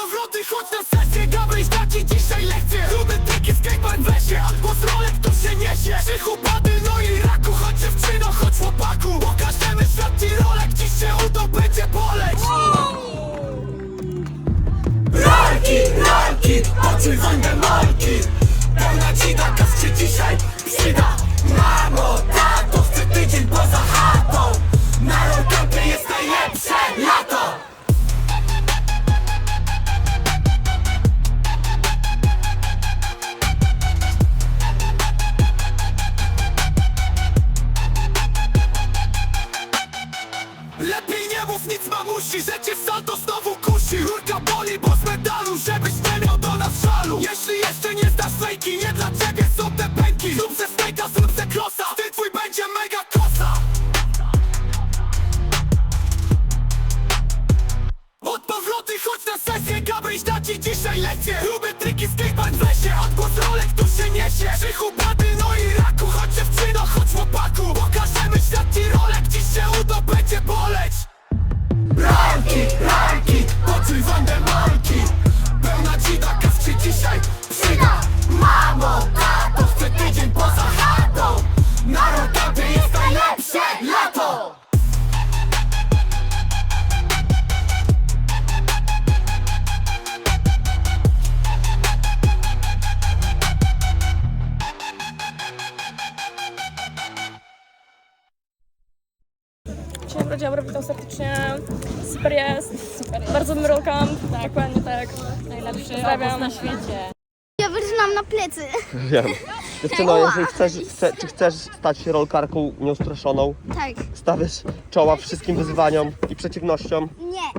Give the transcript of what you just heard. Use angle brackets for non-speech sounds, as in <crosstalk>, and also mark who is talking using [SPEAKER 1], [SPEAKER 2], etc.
[SPEAKER 1] powroty, chodź na sesję Gabryś da ci dzisiaj lekcję Rudy triki skatepark wesie Albo z rolek tu się niesie. Krzychu pady, no i raku Chodź dziewczyno, chodź chłopaku. Pokażemy świat ci rolek Dziś się udo będzie boleć Rolki, rolki Oczy wędę molki Pełna ci taka się dzisiaj przyda Lepiej nie mów nic mamusi, że cię salto znowu kusi. Rurka boli, bo z medalu, żebyś nie miał do nas żalu. Jeśli jeszcze nie znasz fejki, nie dla ciebie są te pęki. Zrób ze stejka, zrób ze krosa, ty twój będzie mega kosa. Od powroty chodź na sesję, Gabryś da ci dzisiaj lekcję Lubię triki skatepark w lesie, odgłos rolek tu się niesie Nazi on
[SPEAKER 2] der Mark Dzień dobry, witam serdecznie. Super jest. Super jest. Bardzo dobry rollcamp. Tak. Dokładnie tak. Najlepszy Pozdrawiam. na świecie.
[SPEAKER 3] Ja wyrzynam na plecy. <laughs>
[SPEAKER 4] Wiem. Dziewczyno, jeżeli chcesz, chce, czy chcesz stać się rolkarką nieustraszoną,
[SPEAKER 3] Tak.
[SPEAKER 4] stawiasz czoła wszystkim wyzwaniom i przeciwnościom,
[SPEAKER 3] Nie.